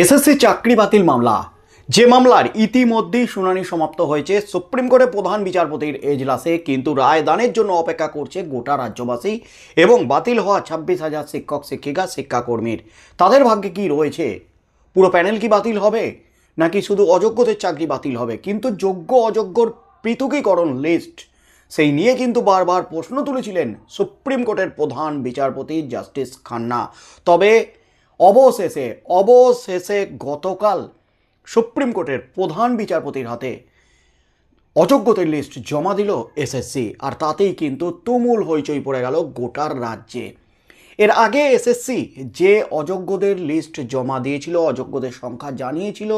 SSC চাকরি বাতিল মামলা। যে মামলার ইতিমধ্যেই শুনানি সমাপ্ত হয়েছে, সুপ্রিম কোর্টের প্রধান বিচারপতির এজলাসে কিন্তু রায়দানের জন্য অপেক্ষা করছে গোটা রাজ্যবাসী এবং বাতিল হওয়া ছাব্বিশ হাজার শিক্ষক, শিক্ষিকা, শিক্ষাকর্মীর। তাদের ভাগ্যে কি রয়েছে? পুরো প্যানেল কি বাতিল হবে? নাকি শুধু অযোগ্যদের চাকরি বাতিল হবে? কিন্তু যোগ্য অযোগ্যর পৃথকীকরণ লিস্ট। সেই নিয়ে কিন্তু বারবার প্রশ্ন তুলেছিলেন সুপ্রিম কোর্টের প্রধান বিচারপতি জাস্টিস খান্না। তবে অবশেষে অবশেষে গতকাল সুপ্রিম কোর্টের প্রধান বিচারপতির হাতে অযোগ্যদের লিস্ট জমা দিল এসএসসি আর তাতেই কিন্তু তুমুল হইচই পড়ে গেল গোটার রাজ্যে। এর আগে এসএসসি যে অযোগ্যদের লিস্ট জমা দিয়েছিল, অযোগ্যদের সংখ্যা জানিয়েছিল,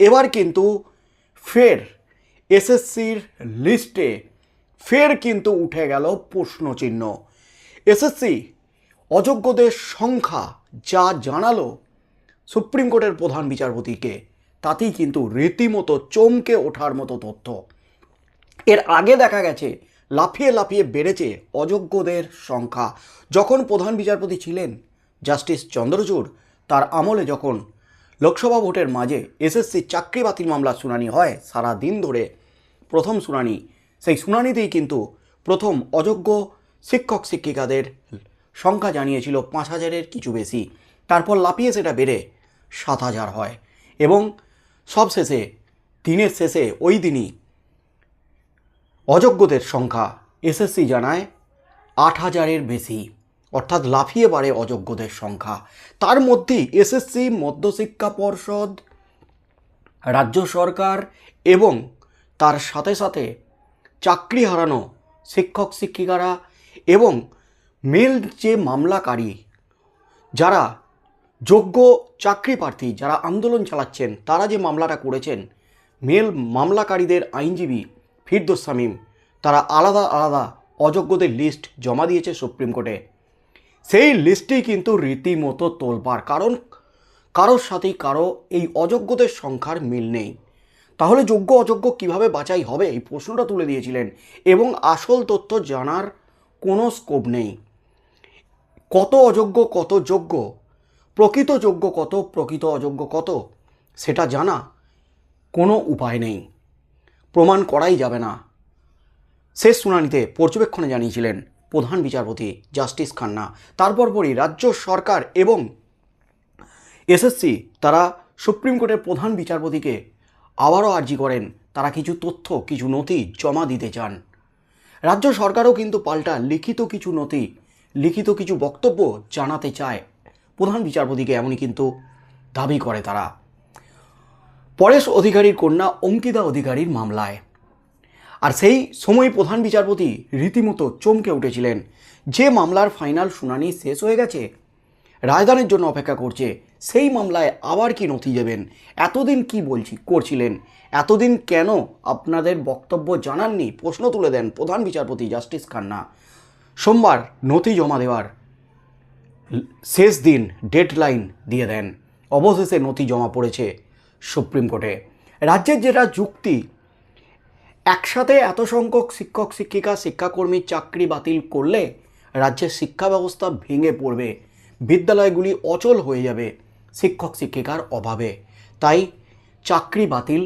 এবার কিন্তু ফের এসএসসির লিস্টে ফের কিন্তু উঠে গেল প্রশ্নচিহ্ন। এসএসসি অযোগ্যদের সংখ্যা যা জানালো সুপ্রিম কোর্টের প্রধান বিচারপতিকে, তাতেই কিন্তু রীতিমতো চমকে ওঠার মতো তথ্য। এর আগে দেখা গেছে, লাফিয়ে লাফিয়ে বেড়েছে অযোগ্যদের সংখ্যা। যখন প্রধান বিচারপতি ছিলেন জাস্টিস চন্দ্রচূড়, তার আমলে যখন লোকসভা ভোটের মাঝে এসএসসি চাকরি বাতিল মামলা শুনানি হয় সারা দিন ধরে, প্রথম শুনানি, সেই শুনানিতেই কিন্তু প্রথম অযোগ্য শিক্ষক শিক্ষিকাদের সংখ্যা জানিয়েছিল পাঁচ হাজারের কিছু বেশি। তারপর লাফিয়ে সেটা বেড়ে সাত হাজার হয় এবং সবশেষে, দিনের শেষে ওই দিনই অযোগ্যদের সংখ্যা এসএসসি জানায় আট হাজারের বেশি। অর্থাৎ লাফিয়ে বাড়ে অযোগ্যদের সংখ্যা। তার মধ্যেই এসএসসি, মধ্যশিক্ষা পর্ষদ, রাজ্য সরকার এবং তার সাথে সাথে চাকরি হারানো শিক্ষক, শিক্ষিকারা এবং মেল যে মামলাকারী, যারা যোগ্য চাকরি প্রার্থী, যারা আন্দোলন চালাচ্ছেন, তারা যে মামলাটা করেছেন, মেল মামলাকারীদের আইনজীবী ফিরদোস শামীম, তারা আলাদা আলাদা অযোগ্যদের লিস্ট জমা দিয়েছে সুপ্রিম কোর্টে। সেই লিস্টেই কিন্তু রীতিমতো তোলবার কারণ কারোর সাথেই কারও এই অযোগ্যদের সংখ্যার মিল নেই। তাহলে যোগ্য অযোগ্য কীভাবে বাছাই হবে? এই প্রশ্নটা তুলে দিয়েছিলেন এবং আসল তথ্য জানার কোনো স্কোপ নেই। কত অযোগ্য, কত যোগ্য, প্রকৃত যোগ্য কত, প্রকৃত অযোগ্য কত, সেটা জানা কোনো উপায় নেই। প্রমাণ করাই যাবে না। শেষ শুনানিতে পর্যবেক্ষণে জানিয়েছিলেন প্রধান বিচারপতি জাস্টিস খান্না। তারপর পরই রাজ্য সরকার এবং এসএসসি তারা সুপ্রিম কোর্টের প্রধান বিচারপতিকে আবারও আর্জি করেন। তারা কিছু তথ্য, কিছু নথি জমা দিতে চান। রাজ্য সরকারও কিন্তু পাল্টা লিখিত কিছু নথি লিখিত কিছু বক্তব্য জানাতে চায়। প্রধান বিচারপতিকে এমনই কিন্তু দাবি করে তারা। পরেশ অধিকারীর কন্যা অঙ্কিতা অধিকারীর মামলায়। আর সেই সময় প্রধান বিচারপতি রীতিমতো চমকে উঠেছিলেন। যে মামলার ফাইনাল শুনানি শেষ হয়ে গেছে রায়দানের জন্য অপেক্ষা করছে, সেই মামলায় আবার কি নথি দেবেন? এতদিন কি বলছি, করছিলেন? এতদিন কেন আপনাদের বক্তব্য জানাননি? প্রশ্ন তুলে দেন প্রধান বিচারপতি জাস্টিস খান্না। সোমবার নথি জমা দেওয়ার শেষ দিন ডেডলাইন দিয়ে দেন। অবশেষে নথি জমা পড়েছে সুপ্রিম কোর্টে। রাজ্যের যেটা যুক্তি, একসাথে এত সংখ্যক শিক্ষক, শিক্ষিকা শিক্ষাকর্মীর চাকরি বাতিল করলে রাজ্যের শিক্ষা ব্যবস্থা ভেঙে পড়বে, বিদ্যালয়গুলি অচল হয়ে যাবে, শিক্ষক, শিক্ষিকার অভাবে। তাই চাকরি বাতিল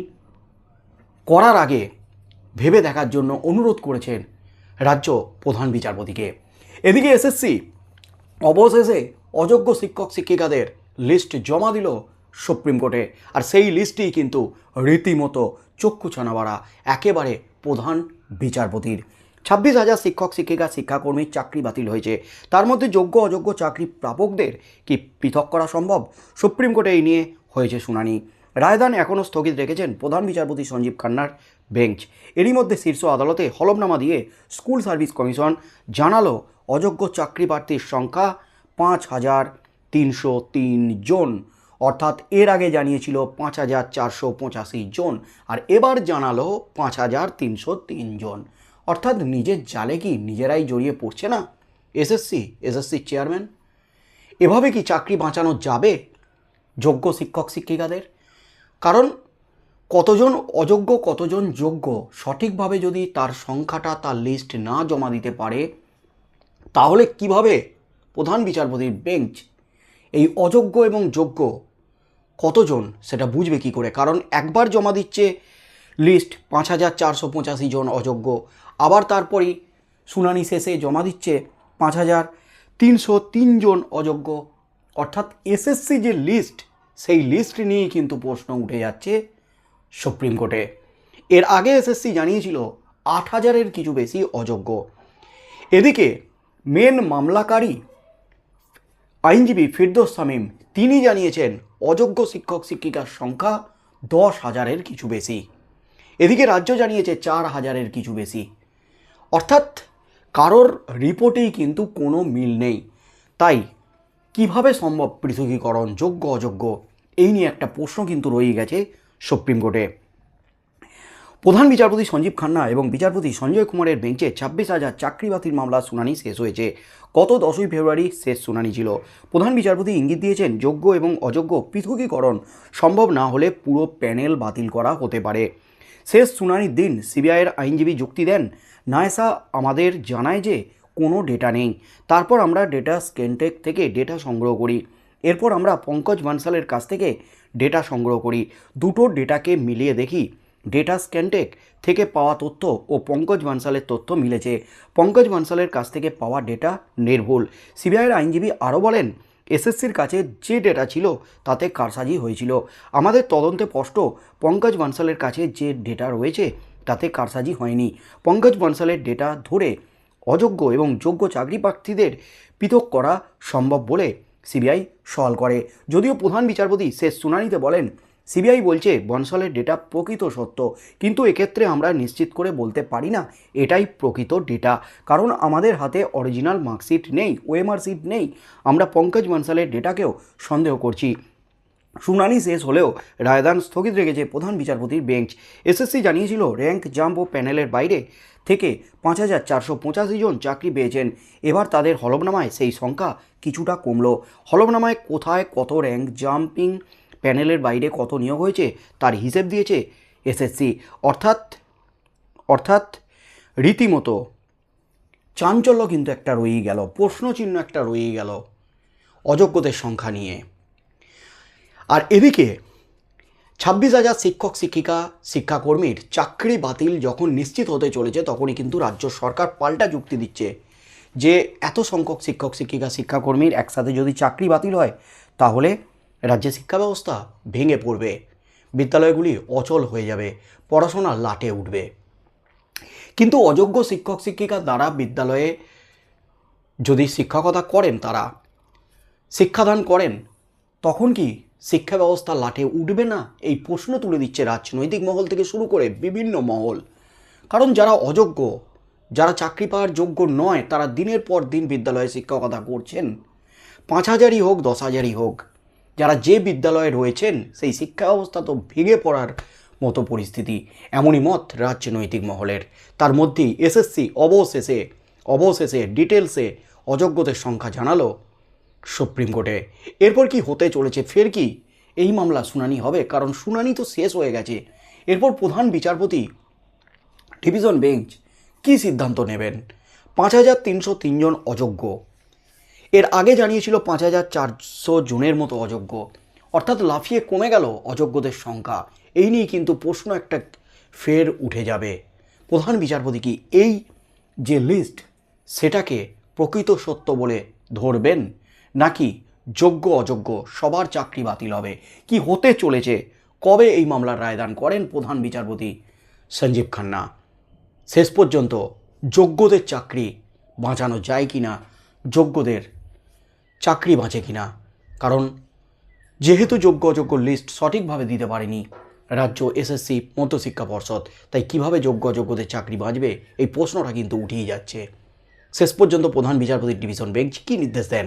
করার আগে ভেবে দেখার জন্য অনুরোধ করেছেন রাজ্য প্রধান বিচারপতিকে। এদিকে এসএসসি অবশেষে অযোগ্য শিক্ষক শিক্ষিকাদের লিস্ট জমা দিল সুপ্রিম কোর্টে। আর সেই লিস্টেই কিন্তু রীতিমতো চক্ষু ছানাবাড়া, একেবারে প্রধান বিচারপতির। ছাব্বিশ হাজার শিক্ষক শিক্ষিকা শিক্ষাকর্মীর চাকরি বাতিল হয়েছে। তার মধ্যে যোগ্য অযোগ্য চাকরি প্রাপকদের কি পৃথক করা সম্ভব? সুপ্রিম কোর্টে এই নিয়ে হয়েছে শুনানি। রায়দান এখনও স্থগিত রেখেছেন প্রধান বিচারপতি সঞ্জীব খান্নার বেঞ্চ। এরই মধ্যে শীর্ষ আদালতে হলফনামা দিয়ে স্কুল সার্ভিস কমিশন জানালো অযোগ্য চাকরি প্রার্থীর সংখ্যা পাঁচ হাজার তিনশো তিন জন। অর্থাৎ এর আগে জানিয়েছিল পাঁচ হাজার চারশো পঁচাশি জন আর এবার জানালো পাঁচ হাজার তিনশো তিন জন। অর্থাৎ নিজের জালে কি নিজেরাই জড়িয়ে পড়ছে না? এসএসসি এসএসসির চেয়ারম্যান? এভাবে কি চাকরি বাঁচানো যাবে যোগ্য শিক্ষক, শিক্ষিকাদের? কারণ কতজন অযোগ্য, কতজন যোগ্য? সঠিকভাবে যদি তার সংখ্যাটা তার লিস্ট না জমা দিতে পারে, তাহলে কীভাবে প্রধান বিচারপতির বেঞ্চ এই অযোগ্য এবং যোগ্য কতজন সেটা বুঝবে কি করে? কারণ একবার জমা দিচ্ছে লিস্ট পাঁচ হাজার চারশো পঁচাশি জন অযোগ্য, আবার তারপরেই শুনানি শেষে জমা দিচ্ছে পাঁচ হাজার তিনশো তিনজন অযোগ্য। অর্থাৎ এসএসসি যে লিস্ট সেই লিস্ট নিয়েই কিন্তু প্রশ্ন উঠে যাচ্ছে। সুপ্রিম কোর্টে। এর আগে এসএসসি জানিয়েছিল আট হাজারের কিছু বেশি অযোগ্য। এদিকে মেন মামলাকারী আইনজীবী ফিরদোস শামীম, তিনি জানিয়েছেন অযোগ্য শিক্ষক শিক্ষিকার সংখ্যা দশ হাজারের কিছু বেশি। এদিকে রাজ্য জানিয়েছে চার হাজারের কিছু বেশি। অর্থাৎ কারোর রিপোর্টেই কিন্তু কোনো মিল নেই। তাই কীভাবে সম্ভব পৃথকীকরণ, যোগ্য অযোগ্য, এই নিয়ে একটা প্রশ্ন কিন্তু রয়ে গেছে সুপ্রিম কোর্টে। প্রধান বিচারপতি সঞ্জীব খান্না এবং বিচারপতি সঞ্জয় কুমারের বেঞ্চে ছাব্বিশ হাজার চাকরি বাতিল মামলার শুনানি শেষ হয়েছে। গত দশই ফেব্রুয়ারি শেষ শুনানি ছিল। প্রধান বিচারপতি ইঙ্গিত দিয়েছেন, যোগ্য এবং অযোগ্য পৃথকীকরণ সম্ভব না হলে পুরো প্যানেল বাতিল করা হতে পারে। শেষ শুনানির দিন সিবিআইয়ের আইনজীবী যুক্তি দেন, নায়সা আমাদের জানায় যে কোনো ডেটা নেই। তারপর আমরা ডেটা স্ক্যানটেক থেকে ডেটা সংগ্রহ করি। এরপর আমরা পঙ্কজ বানসালের কাছ থেকে ডেটা সংগ্রহ করি। দুটো ডেটাকে মিলিয়ে দেখি। ডেটা স্ক্যানটেক থেকে পাওয়া তথ্য ও পঙ্কজ বানসালের তথ্য মিলেছে। পঙ্কজ বানসালের কাছ থেকে পাওয়া ডেটা নির্ভুল। সিবিআইয়ের আইনজীবী আরও বলেন, এসএসসির কাছে যে ডেটা ছিল তাতে কারসাজি হয়েছিল। আমাদের তদন্তে স্পষ্ট, পঙ্কজ বানসালের কাছে যে ডেটা রয়েছে তাতে কারসাজি হয়নি। পঙ্কজ বানসালের ডেটা ধরে অযোগ্য এবং যোগ্য চাকরি প্রার্থীদের পৃথক করা সম্ভব বলে সিবিআই সওয়াল করে। যদিও প্রধান বিচারপতি শেষ শুনানিতে বলেন, সিবিআই বলছে বনসলের ডেটা প্রকৃত সত্য, কিন্তু এক্ষেত্রে আমরা নিশ্চিত করে বলতে পারি না এটাই প্রকৃত ডেটা, কারণ আমাদের হাতে অরিজিনাল মার্কশিট নেই সিট নেই। আমরা পঙ্কজ বনসালের ডেটাকেও সন্দেহ করছি। শুনানি শেষ হলেও রায়দান স্থগিত রেখেছে প্রধান বিচারপতির বেঞ্চ। এসএসসি জানিয়েছিল, র্যাঙ্ক জাম্প ও প্যানেলের বাইরে থেকে পাঁচ হাজার চারশো পঁচাশি জন চাকরি পেয়েছেন। এবার তাদের হলফনামায় সেই সংখ্যা কিছুটা কমল। হলফনামায় কোথায় কত র্যাঙ্ক জাম্পিং, প্যানেলের বাইরে কত নিয়োগ হয়েছে, তার হিসেব দিয়েছে এসএসসি। অর্থাৎ অর্থাৎ রীতিমতো চাঞ্চল্য কিন্তু একটা রয়েই গেল, প্রশ্নচিহ্ন একটা রয়েই গেল অযোগ্যদের সংখ্যা নিয়ে। আর এদিকে ছাব্বিশ হাজার শিক্ষক, শিক্ষিকা, শিক্ষাকর্মীর চাকরি বাতিল যখন নিশ্চিত হতে চলেছে, তখনই কিন্তু রাজ্য সরকার পাল্টা যুক্তি দিচ্ছে যে এত সংখ্যক শিক্ষক, শিক্ষিকা, শিক্ষাকর্মীর একসাথে যদি চাকরি বাতিল হয়, তাহলে রাজ্যের শিক্ষা ব্যবস্থা ভেঙে পড়বে, বিদ্যালয়গুলি অচল হয়ে যাবে, পড়াশোনা লাটে উঠবে। কিন্তু অযোগ্য শিক্ষক, শিক্ষিকা দ্বারা বিদ্যালয়ে যদি শিক্ষকতা করেন তারা, শিক্ষাদান করেন, তখন কি শিক্ষা ব্যবস্থা লাঠে উঠবে না? এই প্রশ্ন তুলে দিচ্ছে রাজনৈতিক মহল থেকে শুরু করে বিভিন্ন মহল। কারণ যারা অযোগ্য, যারা চাকরি পাওয়ার যোগ্য নয়, তারা দিনের পর দিন বিদ্যালয়ে শিক্ষকতা করছেন। পাঁচ হাজারই হোক, দশ হাজারই হোক, যারা যে বিদ্যালয়ে রয়েছেন, সেই শিক্ষা ব্যবস্থা তো ভেঙে পড়ার মতো পরিস্থিতি। এমনই মত রাজনৈতিক মহলের। তার মধ্যেই এসএসসি অবশেষে অবশেষে ডিটেলসে অযোগ্যদের সংখ্যা জানালো সুপ্রিম কোর্টে। এরপর কি হতে চলেছে, ফের কি? এই মামলা শুনানি হবে, কারণ শুনানি তো শেষ হয়ে গেছে। এরপর প্রধান বিচারপতি, ডিভিশন বেঞ্চ, কী সিদ্ধান্ত নেবেন? পাঁচ হাজার তিনশো তিনজন অযোগ্য। এর আগে জানিয়েছিল পাঁচ হাজার চারশো জনের মতো অযোগ্য। অর্থাৎ লাফিয়ে কমে গেল অযোগ্যদের সংখ্যা। এই নিয়ে কিন্তু প্রশ্ন একটা ফের উঠে যাবে। প্রধান বিচারপতি কি এই যে লিস্ট সেটাকে প্রকৃত সত্য বলে ধরবেন? নাকি যোগ্য, অযোগ্য, সবার চাকরি বাতিল হবে? কি হতে চলেছে? কবে এই মামলার রায়দান করেন প্রধান বিচারপতি সঞ্জীব খান্না? শেষ পর্যন্ত যোগ্যদের চাকরি বাঁচানো যায় কি না যোগ্যদের চাকরি বাঁচে কি না কারণ যেহেতু যোগ্য, অযোগ্য লিস্ট সঠিকভাবে দিতে পারেনি রাজ্য এসএসসি মধ্যশিক্ষা পর্ষদ, তাই কীভাবে যোগ্য, অযোগ্যদের চাকরি বাঁচবে? এই প্রশ্নটা কিন্তু উঠেই যাচ্ছে। শেষ পর্যন্ত প্রধান বিচারপতির ডিভিশন বেঞ্চ কী নির্দেশ দেন?